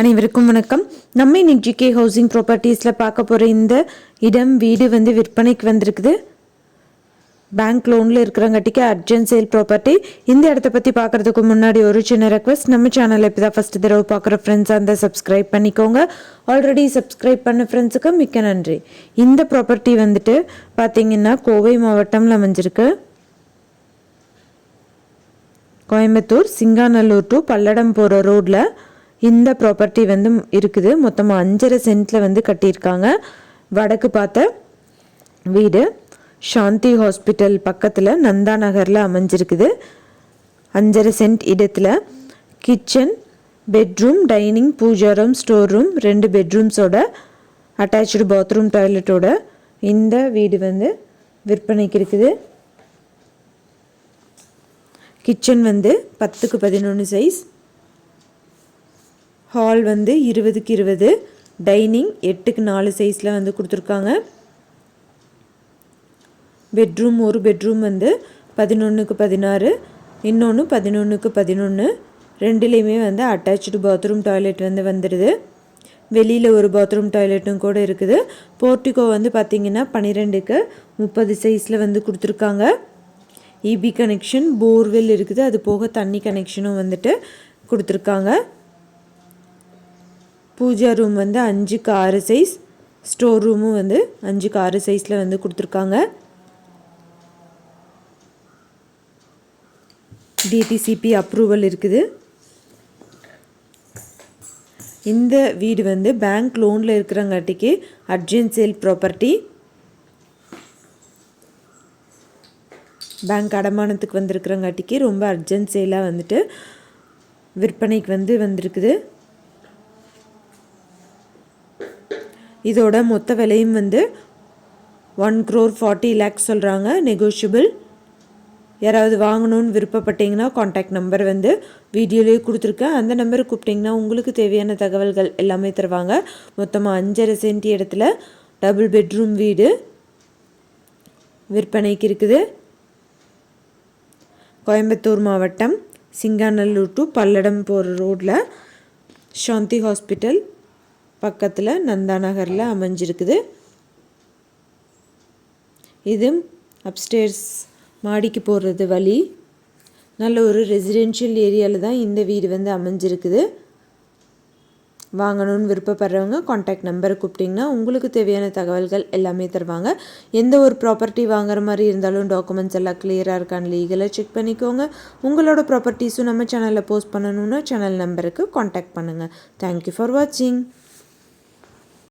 அனைவருக்கும் வணக்கம். நம்ம இன்னைக்கு ஜிகே ஹவுசிங் ப்ராப்பர்ட்டிஸில் பார்க்க போகிற இந்த இடம் வீடு வந்து விற்பனைக்கு வந்திருக்குது. பேங்க் லோனில் இருக்கிறங்காட்டிக்கு அர்ஜென்ட் சேல் ப்ராப்பர்ட்டி. இந்த இடத்த பற்றி பார்க்குறதுக்கு முன்னாடி ஒரு சின்ன ரெக்வஸ்ட். நம்ம சேனலில் இப்போ தான் ஃபஸ்ட்டு தடவை பார்க்குற ஃப்ரெண்ட்ஸாக இருந்தால் சப்ஸ்கிரைப் பண்ணிக்கோங்க. ஆல்ரெடி சப்ஸ்கிரைப் பண்ண ஃப்ரெண்ட்ஸுக்கு மிக்க நன்றி. இந்த ப்ராப்பர்ட்டி வந்துட்டு பார்த்தீங்கன்னா கோவை மாவட்டம்ல அமைஞ்சிருக்கு. கோயம்புத்தூர் சிங்காநல்லூர் டு பல்லடம் போகிற ரோட்டில் இந்த ப்ராப்பர்ட்டி வந்து இருக்குது. மொத்தமாக அஞ்சரை சென்ட்டில் வந்து கட்டியிருக்காங்க. வடக்கு பார்த்த வீடு சாந்தி ஹாஸ்பிட்டல் பக்கத்தில் நந்தா நகரில் அமைஞ்சிருக்குது. அஞ்சரை சென்ட் இடத்துல kitchen bedroom dining pooja room store room ரெண்டு பெட்ரூம்ஸோட அட்டாச்சு பாத்ரூம் டாய்லெட்டோட இந்த வீடு வந்து விற்பனைக்கு இருக்குது. கிச்சன் வந்து பத்துக்கு பதினொன்று சைஸ் ஹால் வந்து இருபதுக்கு இருபது டைனிங் எட்டுக்கு நாலு சைஸில் வந்து கொடுத்துருக்காங்க. பெட்ரூம் ஒரு பெட்ரூம் வந்து பதினொன்றுக்கு பதினாறு இன்னொன்று பதினொன்றுக்கு பதினொன்று ரெண்டுலேயுமே வந்து அட்டாச்சு பாத்ரூம் டாய்லெட் வந்து வந்துடுது வெளியில் ஒரு பாத்ரூம் டாய்லெட்டும் கூட இருக்குது. போர்ட்டிகோ வந்து பார்த்திங்கன்னா பன்னிரெண்டுக்கு முப்பது சைஸில் வந்து கொடுத்துருக்காங்க. இபி கனெக்ஷன் போர்வெல் இருக்குது. அது போக தண்ணி கனெக்ஷனும் வந்துட்டு கொடுத்துருக்காங்க. பூஜா ரூம் வந்து அஞ்சுக்கு ஆறு சைஸ் ஸ்டோர் ரூமும் வந்து அஞ்சுக்கு ஆறு சைஸில் வந்து கொடுத்துருக்காங்க. டிடிசிபி அப்ரூவல் இருக்குது. இந்த வீடு வந்து பேங்க் லோனில் இருக்கிறங்காட்டிக்கு அர்ஜென்ட் சேல் ப்ராப்பர்ட்டி பேங்க் அடமானத்துக்கு வந்திருக்கிறங்காட்டிக்கு ரொம்ப அர்ஜென்ட் சேலாக வந்துட்டு விற்பனைக்கு வந்து வந்திருக்குது. இதோட மொத்த விலையும் வந்து ஒன் க்ரோர் ஃபார்ட்டி லேக்ஸ் சொல்கிறாங்க நெகோஷியபிள் யாராவது வாங்கணும்னு விருப்பப்பட்டீங்கன்னா காண்டாக்ட் நம்பர் வந்து வீடியோலேயே கொடுத்துருக்கேன். அந்த நம்பருக்கு கூப்பிட்டிங்கன்னா உங்களுக்கு தேவையான தகவல்கள் எல்லாமே தருவாங்க. மொத்தமாக அஞ்சரை சென்ட் இடத்துல டபுள் பெட்ரூம் வீடு விற்பனைக்கு இருக்குது. கோயம்புத்தூர் மாவட்டம் சிங்காநல்லூர் டு பல்லடம் போகிற ரோட்டில் சாந்தி ஹாஸ்பிட்டல் பக்கத்தில் நந்தா நகரில் அமைஞ்சிருக்குது. இது அப்ஸ்டேர்ஸ் மாடிக்கு போடுறது வழி. நல்ல ஒரு ரெசிடென்ஷியல் ஏரியாவில் தான் இந்த வீடு வந்து அமைஞ்சிருக்குது. வாங்கணும்னு விருப்பப்படுறவங்க காண்டாக்ட் நம்பரை கூப்பிட்டிங்கன்னா உங்களுக்கு தேவையான தகவல்கள் எல்லாமே தருவாங்க. எந்த ஒரு ப்ராப்பர்ட்டி வாங்குற மாதிரி இருந்தாலும் டாக்குமெண்ட்ஸ் எல்லாம் கிளியராக இருக்கான்னு லீகலாக செக் பண்ணிக்கோங்க. உங்களோட ப்ராப்பர்ட்டிஸும் நம்ம சேனலில் போஸ்ட் பண்ணணுன்னா சேனல் நம்பருக்கு காண்டாக்ட் பண்ணுங்கள் தேங்க்யூ ஃபார் வாட்சிங்